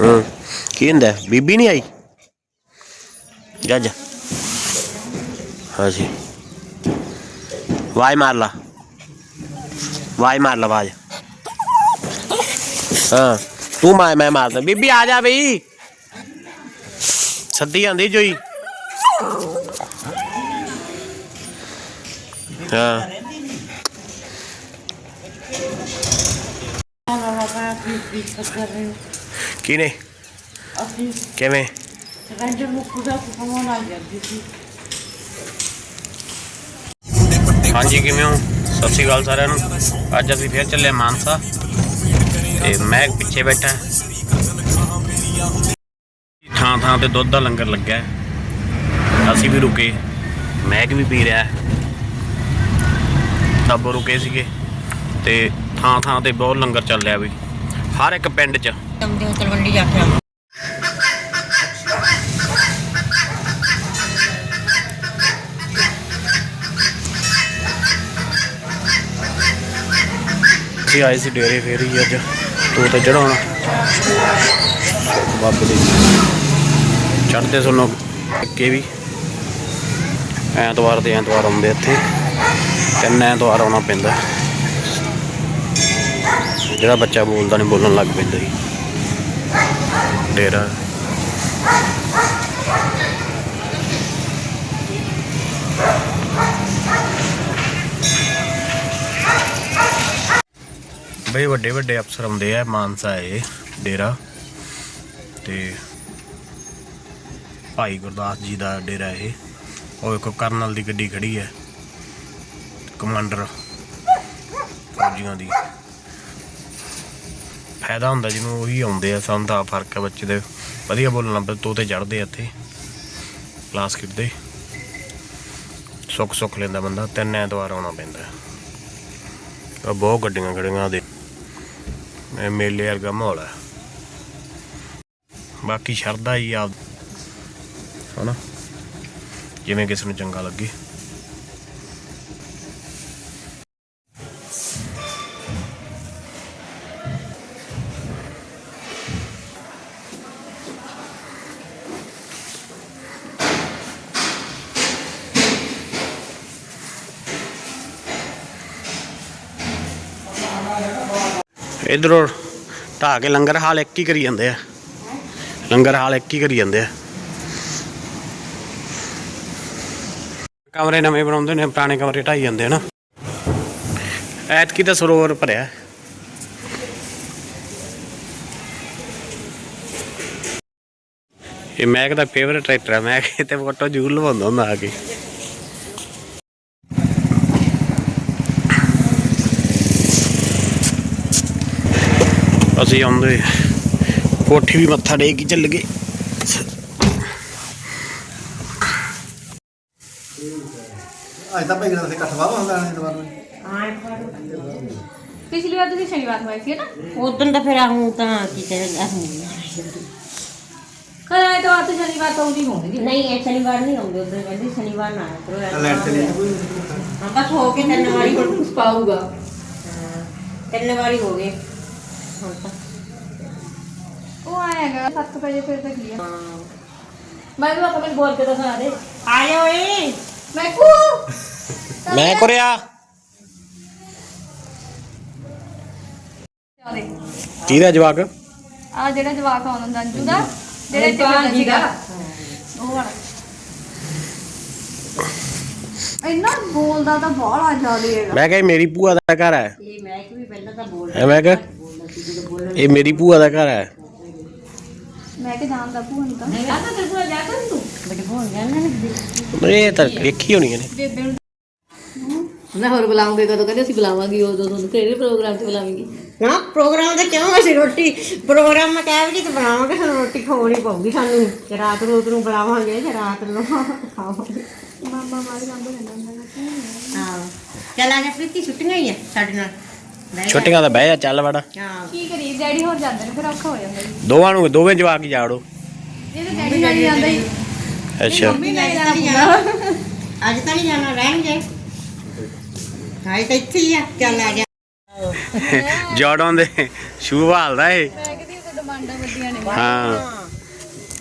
ਹੂੰ। ਕੀ ਹੁੰਦਾ? ਬੀਬੀ ਨਹੀਂ ਆਈ? ਜਾ ਜਾ। ਹਾਂ ਵਾਈ ਮਾਰ ਲਾ। ਵਾਈ ਮਾਰ ਲਾ ਵਾਜ ਹਾਂ। ਤੂੰ ਮੈਂ ਮੈਂ ਮਾਰਦਾ। ਬੀਬੀ, ਆ ਜਾ ਬਈ। ਸੱਦੀ ਆਂਦੀ ਜੋਈ। ਹਾਂ? ਕਿਨੇ ਅਸੀਂ। ਕਿਵੇਂ? ਰੰਜਨ ਮੁੱਕੂ ਦਾ ਫੋਨ ਆ ਜਾਂਦੀ ਸੀ। ਹਾਂਜੀ ਕਿਵੇਂ ਹੋ? ਸਤਿ ਸ਼੍ਰੀ ਅਕਾਲ ਸਾਰਿਆਂ ਨੂੰ। ਅੱਜ ਅਸੀਂ ਫੇਰ ਚੱਲੇ ਮਾਨਸਾ। ਤੇ ਮੈਂ ਪਿੱਛੇ ਬੈਠਾ। ਥਾਂ ਥਾਂ ਤੇ ਦੁੱਧ ਦਾ ਲੰਗਰ ਲੱਗਾ। ਅਸੀਂ ਵੀ ਰੁਕੇ। ਮੈਗ ਵੀ ਪੀ ਰਿਹਾ। ਸਭ ਰੁਕੇ ਸੀਗੇ। ਤੇ ਥਾਂ ਥਾਂ ਤੇ ਬਹੁਤ ਲੰਗਰ ਚੱਲ ਰਿਹਾ ਵੀ। ਹਰ ਇੱਕ ਪਿੰਡ 'ਚ। ਤਮਦੇ ਤਲਵੰਡੀ ਜਾ ਕੇ ਆਵਾਂ ਅਸੀਂ ਆਏ ਸੀ ਡੇਰੇ ਫੇਰ ਹੀ ਅੱਜ, ਤੂੰ ਤੇ ਚੜਾਉਣਾ ਬਾਬੇ ਦੇ। ਚੜਦੇ ਸੁਣੋ ਅੱਗੇ ਵੀ। ਐਤਵਾਰ ਦੇ ਐਤਵਾਰ ਆਉਂਦੇ ਇੱਥੇ। ਤਿੰਨ ਐਤਵਾਰ ਆਉਣਾ ਪੈਂਦਾ। ਜਿਹੜਾ ਬੱਚਾ ਬੋਲਦਾ ਨਹੀਂ, ਬੋਲਣ ਲੱਗ ਪੈਂਦਾ ਜੀ। ਡੇਰਾ। ਬਈ ਵੱਡੇ ਵੱਡੇ ਅਫਸਰ ਆਉਂਦੇ ਆ, ਮਾਨਸਾ ਇਹ ਡੇਰਾ। ਤੇ ਭਾਈ ਗੁਰਦਾਸ ਜੀ ਦਾ ਡੇਰਾ ਇਹ। ਉਹ ਇੱਕ ਕਰਨਲ ਦੀ ਗੱਡੀ ਖੜੀ ਹੈ। ਕਮਾਂਡਰ ਫੌਜੀਆਂ ਦੀ। ਫਾਇਦਾ ਹੁੰਦਾ ਜਿਹਨੂੰ ਉਹੀ ਆਉਂਦੇ ਆ, ਸਾਨੂੰ ਤਾਂ ਫ਼ਰਕ ਹੈ ਬੱਚੇ ਦੇ। ਵਧੀਆ ਬੋਲਣ ਲੱਗ ਪਏ ਤੋਤੇ ਚੜਦੇ ਆ ਇੱਥੇ ਕਲਾਸ ਖਿੱਚਦੇ ਸੁੱਖ ਸੁੱਖ ਲੈਂਦਾ ਬੰਦਾ, ਤਿੰਨ ਐਤਵਾਰ ਆਉਣਾ ਪੈਂਦਾ। ਆ ਬਹੁਤ ਗੱਡੀਆਂ ਖੜੀਆਂ ਦੇ। ਮੇਲੇ ਵਰਗਾ ਮਾਹੌਲ ਹੈ ਬਾਕੀ ਸ਼ਰਧਾ ਹੀ ਆ ਹਨਾ? ਜਿਵੇਂ ਕਿਸ ਨੂੰ ਚੰਗਾ ਲੱਗੇ। ਇਧਰੋਂ ਢਾਹ ਕੇ ਲੰਗਰ ਹਾਲ ਇੱਕ ਹੀ ਕਰੀ ਜਾਂਦੇ ਆ। ਲੰਗਰ ਹਾਲ ਇੱਕ ਹੀ ਕਰੀ ਜਾਂਦੇ ਆ। ਕਮਰੇ ਨਵੇਂ ਬਣਾਉਂਦੇ ਨੇ ਪੁਰਾਣੇ ਕਮਰੇ ਢਾਈ ਜਾਂਦੇ ਆ ਐਤਕੀ ਦਾ ਸਰੋਵਰ ਭਰਿਆ। ਇਹ ਮੈਕ ਦਾ ਫੇਵਰਟ ਟਰੈਕਟਰ ਹੈ ਮੈਂ ਕਿਤੇ ਫੋਟੋ ਜ਼ਰੂਰ ਲਵਾਉਂਦਾ ਹੁੰਦਾ ਆ ਕੇ। ਅਸੀਂ ਆਉਂਦੇ ਕੋਠੀ ਵੀ ਮੱਥਾ ਟੇਕ ਕੇ ਚੱਲ ਗਏ। ਅੱਜ ਤਾਂ ਭਾਈ ਗਰਾਂ ਦੇ ਇਕੱਠ ਵਾਵਾ ਹੁੰਦਾ ਨੇ ਦੁਬਾਰਾ ਪਿਛਲੀ ਵਾਰ ਤੁਸੀਂ ਸ਼ਨੀਵਾਰ ਨੂੰ ਆਏ ਸੀ ਨਾ? ਉਦੋਂ ਤਾਂ ਫਿਰ ਆਹੂੰ ਤਾਂ ਕੀ ਕਹਿੰਦੇ ਆਹੂੰ ਕਲ ਆਏ ਤਾਂ ਆਤ ਸ਼ਨੀਵਾਰ ਤੋਂ ਨਹੀਂ ਹੋਣਗੇ ਨਹੀਂ ਇਹ ਸ਼ਨੀਵਾਰ ਨਹੀਂ ਆਉਂਦੇ ਉਦੋਂ ਕਹਿੰਦੇ ਸ਼ਨੀਵਾਰ ਨਾ ਆਇਆ ਕਰੋ ਐਤਵਾਰ ਲੈਟ ਚਲੀ ਹਾਂ ਬਸ ਹੋ ਕੇ ਤਿੰਨ ਵਾਰੀ ਹੁਣ ਉਸ ਪਾਊਗਾ। ਹਾਂ, ਤਿੰਨ ਵਾਰੀ ਹੋ ਗਏ। ਹੁਣ ਤਾਂ ਉਹ ਆਏਗਾ 7 ਵਜੇ ਫਿਰ ਤੱਕ ਲਿਆ ਹਾਂ। ਮੈਂ ਤਾਂ ਆਪਣੇ ਬੋਲ ਕੇ ਦਿਖਾ ਦੇ। ਆ ਜਾ ਓਏ। ਮੈਂ ਕੂ ਮੈਂ ਕੁਰਿਆ। ਕਿਹਦਾ ਜਵਾਕ? ਆ ਜਿਹੜਾ ਜਵਾਕ ਆਉਂਦਾ ਅੰਜੂ ਦਾ ਜਿਹੜੇ ਟਿਕਟ ਸੀਗਾ। ਉਹ ਵਾਲਾ। ਇੰਨਾ ਬੋਲਦਾ ਤਾਂ ਬਾਹਲਾ ਜ਼ਿਆਦਾ ਹੈਗਾ। ਮੈਂ ਕਿਹਾ ਇਹ ਮੇਰੀ ਭੂਆ ਦਾ ਘਰ ਹੈ। ਇਹ ਮੈਂ ਕਿ ਵੀ ਪਹਿਲਾਂ ਤਾਂ ਬੋਲ ਐ ਮੈਂ ਕਿਹਾ ਬੋਲਦਾ ਸੀ ਜਦੋਂ ਬੋਲਣ ਇਹ ਮੇਰੀ ਭੂਆ ਦਾ ਘਰ ਹੈ। ਮੈਂ ਕਿ ਜਾਣਦਾ ਭੂਆ ਨੂੰ ਤਾਂ। ਨਹੀਂ ਆ ਤਾਂ ਤੇਰੇ ਕੋਲ ਜਾ ਕਰ ਤੂੰ ਬੜੇ ਬੋਲ ਜਾਣਾ ਇਹ ਤਾਂ ਵੇਖੀ ਹੋਣੀ ਇਹਨੇ। ਬੇਬੇ ਨੂੰ ਨਾ ਹੋਰ ਬੁਲਾਉਂਗੇ ਕਦੋਂ ਕਹਿੰਦੇ ਅਸੀਂ ਬੁਲਾਵਾਂਗੇ ਉਦੋਂ ਤੁਹਾਨੂੰ ਕਿਹੜੇ ਪ੍ਰੋਗਰਾਮ ਤੇ ਬੁਲਾਵਾਂਗੇ। ਨਾ ਪ੍ਰੋਗਰਾਮ ਤੇ ਕਿਉਂ ਅਸੀਂ ਰੋਟੀ ਪ੍ਰੋਗਰਾਮ ਮੈਂ ਕਹਿ ਵੀ ਤੇ ਬਣਾਵਾਂਗੇ ਸਾਨੂੰ ਰੋਟੀ ਖਵਾਉਣੀ ਪਊਗੀ ਸਾਨੂੰ। ਤੇ ਰਾਤ ਨੂੰ ਨੂੰ ਬੁਲਾਵਾਂਗੇ ਤੇ ਰਾਤ ਨੂੰ ਖਾਵਾਂਗੇ। ਮਾਮਾ ਮਾਰੀ ਜਾਂਦੇ ਰਹਿੰਦਾ ਹੁੰਦਾ ਹਾਂ। ਚੱਲ ਆ ਜਾ ਪ੍ਰੀਤੀ ਛੁੱਟੀਆਂ ਹੀ ਆ ਸਾਡੇ ਨਾਲ। ਬਹਿ ਜਾ। ਛੁੱਟੀਆਂ ਦਾ ਬਹਿ ਜਾ ਚੱਲ ਵੜਾ। ਹਾਂ। ਕੀ ਕਰੀ ਡੈਡੀ ਹੋਰ ਜਾਂਦੇ ਨੇ ਫਿਰ ਔਖਾ ਹੋ ਜਾਂਦਾ ਜੀ। ਦੋਵਾਂ ਨੂੰ ਦੋਵੇਂ ਜਵਾਕ ਹੀ ਜਾੜੋ। ਇਹ ਤਾਂ ਡੈਡੀ ਨਾਲ ਹੀ ਜਾਂਦਾ ਹੀ ਅੱਛਾ। ਮੰਮੀ ਨਾਲ ਅੱਜ ਜਾਣਾ ਤਾਂ ਨਹੀਂ ਪਊਗਾ। ਜਾਣਾ ਅੱਜ ਤਾਂ ਨਹੀਂ ਜਾਣਾ ਰਹਿਣਗੇ। ਹਾਂ ਤਾਂ ਇੱਥੇ ਹੀ ਆ। ਚੱਲ ਆ ਜਾ। ਜੋੜੋਂ ਦੇ ਸ਼ੂ ਭਾਲਦਾ ਏ। ਮੈਂ ਕਹਿੰਦੀ ਉਹ ਡਿਮਾਂਡਾਂ ਵੱਡੀਆਂ ਨੇ। ਹਾਂ।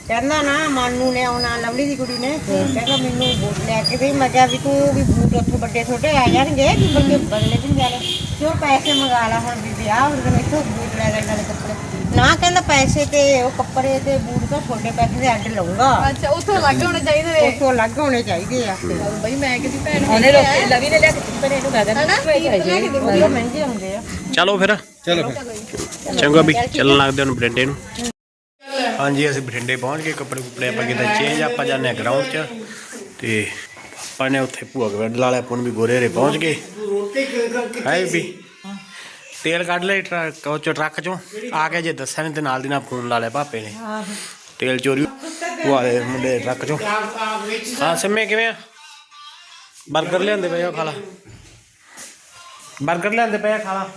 ਕਹਿੰਦਾ ਨਾ ਮਾਨੂ ਨੇ ਆਉਣਾ ਲਵਲੀ ਦੀ ਕੁੜੀ ਨੇ। ਕਹਿੰਦਾ ਮੈਨੂੰ ਬੂਟ ਲੈ ਕੇ ਦੇ। ਮੈਂ ਕਿਹਾ ਵੀ ਤੂੰ ਵੀ ਬੂਟ ਉੱਥੋਂ ਵੱਡੇ ਛੋਟੇ ਆ ਜਾਣਗੇ ਕਿ ਬੰਦੇ ਬਦਲੇ ਵੀ ਜਾਣੇ ਕਿਉਂ ਪੈਸੇ ਮੰਗਾ ਲਾ ਹੁਣ ਵੀ ਵਿਆਹ ਹੁਣ ਤੇ ਮੈਥੋਂ ਬੂਟ ਲੈ ਲੈ ਨਾਲੇ ਕੱਪੜੇ। ਨਾ ਕਹਿੰਦਾ ਪੈਸੇ ਤੇ ਉਹ ਕੱਪੜੇ ਤੇ ਬੂਟ ਤਾਂ ਛੋਟੇ ਪੈਸੇ ਦੇ ਅੱਡ ਲਊਗਾ। ਅੱਛਾ ਉੱਥੋਂ ਲੱਗ ਹੋਣੇ ਚਾਹੀਦੇ ਨੇ। ਉੱਥੋਂ ਅਲੱਗ ਹੋਣੇ ਚਾਹੀਦੇ ਆ। ਬਈ ਮੈਂ ਕਿਸੇ ਭੈਣ ਨੂੰ ਉਹਨੇ ਲੋਕ ਲਵੀ ਨੇ ਲਿਆ ਕੇ ਨੇ ਇਹਨੂੰ ਮੈਂ ਕਹਿੰਦਾ ਹਨਾ? ਕੀਰਤ ਲੈ ਕੇ ਦੇ। ਉਹ ਮਹਿੰਗੇ ਹੁੰਦੇ ਆ। ਚਲੋ ਫਿਰ। ਚਲੋ ਚੰਗਾ ਵੀ ਚੱਲਣ ਲੱਗਦੇ ਹੁਣ ਬਠਿੰਡੇ ਨੂੰ। ਹਾਂਜੀ, ਅਸੀਂ ਬਠਿੰਡੇ ਪਹੁੰਚ ਗਏ, ਕੱਪੜੇ ਕੁਪੜੇ ਆਪਾਂ ਕਿਤੇ ਚੇਂਜ ਆਪਾਂ ਜਾਂਦੇ ਆ ਗਰਾਊਂਡ 'ਚ। ਤੇ ਪਾਪਾ ਨੇ ਉੱਥੇ ਭੂਆ ਗਵੰਡ ਵਾਲੇ ਆਪਾਂ ਵੀ ਗੋਰੇ ਪਹੁੰਚ ਗਏ। ਹੈ ਵੀ। ਤੇਲ ਕੱਢ ਲੈ ਟਰੱਕ, ਉਹ ਚੋਂ ਟਰੱਕ ਚੋਂ। ਆ ਕੇ ਜੇ ਦੱਸਿਆ ਨਹੀਂ ਤੇ ਨਾਲ ਦੀ ਨਾਲ ਫੋਨ ਲਾ ਲਿਆ ਭਾਪੇ ਨੇ। ਤੇਲ ਚੋਰੀ ਭੂਆ ਦੇ ਮੁੰਡੇ ਟਰੱਕ ਚੋਂ। ਹਾਂ, ਸਿੰਮੇ ਕਿਵੇਂ ਆ? ਬਰਗਰ ਲਿਆਂਦੇ ਪਏ ਆ ਖਾ ਲਾ 버ਗਰ ਲਿਆਂਦੇ ਪਏ ਆ ਖਾ ਲਾ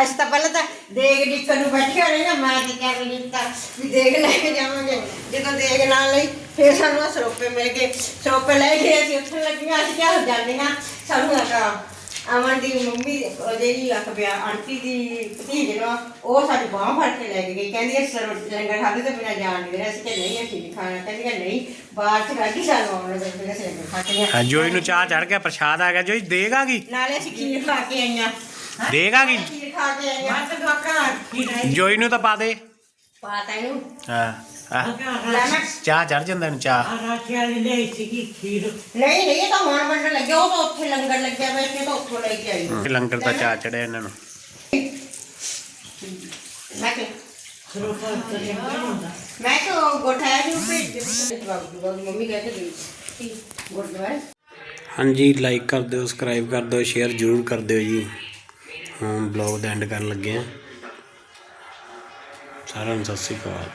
ਅੱਜ ਤਾਂ ਪਹਿਲਾਂ ਤਾਂ ਦੇਖ ਡਿੱਕਣ ਨੂੰ ਬੈਠੇ ਹੋਣੇ ਨਾ ਮੈਂ ਕੀ ਕਹਿ ਰਹੀ ਤਾਂ ਵੀ ਦੇਖ ਲੈ ਕੇ ਜਾਵਾਂਗੇ। ਜਦੋਂ ਦੇਖ ਨਾਲ ਲਈ ਫੇਰ ਸਾਨੂੰ ਆਹ ਸਰੋਪੇ ਮਿਲ ਗਏ। ਸਰੋਪੇ ਲੈ ਕੇ ਅਸੀਂ ਉੱਠਣ ਲੱਗੀਆਂ ਅਸੀਂ ਕਿਹਾ ਜਾਂਦੀਆਂ ਸਾਨੂੰ ਆਕਾ ਅਮਨ ਦੀ ਮੰਮੀ ਉਹਦੇ ਜੀ ਲੱਖ ਪਿਆ ਆਂਟੀ ਦੀ ਭਤੀਜ ਨੂੰ ਉਹ ਸਾਡੀ ਬਾਹ ਫੜ ਕੇ ਲੈ ਕੇ ਗਈ। ਕਹਿੰਦੀ ਅਸੀਂ ਸਰੋ ਲੰਗਰ ਖਾਦੇ ਤੋਂ ਬਿਨਾ ਜਾਣ ਨਹੀਂ ਰਹੇ ਅਸੀਂ ਕਿ ਨਹੀਂ ਅਸੀਂ ਨਹੀਂ ਖਾਣਾ। ਕਹਿੰਦੀ ਕਿ ਨਹੀਂ ਬਾਅਦ ਚ ਕੱਢੀ ਸਾਨੂੰ ਆਉਣ ਫਿਰ ਅਸੀਂ ਲੰਗਰ ਖਾ ਕੇ। ਹਾਂ ਜੋਈ ਨੂੰ ਚਾਹ ਚੜ ਗਿਆ ਪ੍ਰਸ਼ਾਦ ਆ ਗਿਆ। ਜੋਈ ਦੇਗਾ ਕੀ ਨਾਲੇ ਅਸੀਂ ਖੀਰ ਖਾ ਕੇ ਆਈਆਂ। ਦੇਗਾ ਕੀ ਖਾ ਕੇ ਮੈਂ ਤਾਂ ਦੁਆਕਾ ਜੋਈ ਨੂੰ ਤਾਂ ਪਾ ਦੇ। ਪਾਤਾ ਇਹਨੂੰ। ਹਾਂ ਹਾਂ ਲੈ ਮੈਂ ਚਾਹ ਚੜ ਜਾਂਦਾ ਇਹਨੂੰ ਚਾਹ। ਨਹੀਂ ਨਹੀਂ ਇਹ ਤਾਂ ਹੁਣ ਵੰਡਣ ਲੱਗਿਆ ਉਹ ਤਾਂ ਉੱਥੇ ਲੰਗਰ ਲੱਗਿਆ ਵਾ ਇੱਥੇ ਤਾਂ ਉੱਥੋਂ ਲੈ ਕੇ ਆਈ। ਲੰਗਰ ਦਾ ਚਾਹ ਚੜਿਆ ਇਹਨਾਂ ਨੂੰ। ਮੈਂ ਕਿ ਮੈਂ ਤਾਂ ਗੋਠਾਇਆ ਨੂੰ ਭੇਜ ਦੇ ਬਾਬੂ ਮੰਮੀ ਕਹਿੰਦੇ ਗਈ ਗੁਰਦੁਆਰੇ ਹਾਂਜੀ ਲਾਈਕ ਕਰ ਦਿਓ ਸਬਸਕ੍ਰਾਈਬ ਕਰ ਦਿਓ ਸ਼ੇਅਰ ਜ਼ਰੂਰ ਕਰ ਦਿਓ ਜੀ। ਹੁਣ ਬਲੌਗ ਦਾ ਐਂਡ ਕਰਨ ਲੱਗੇ ਆ ਸਾਰਿਆਂ ਨੂੰ ਸਤਿ ਸ਼੍ਰੀ ਅਕਾਲ।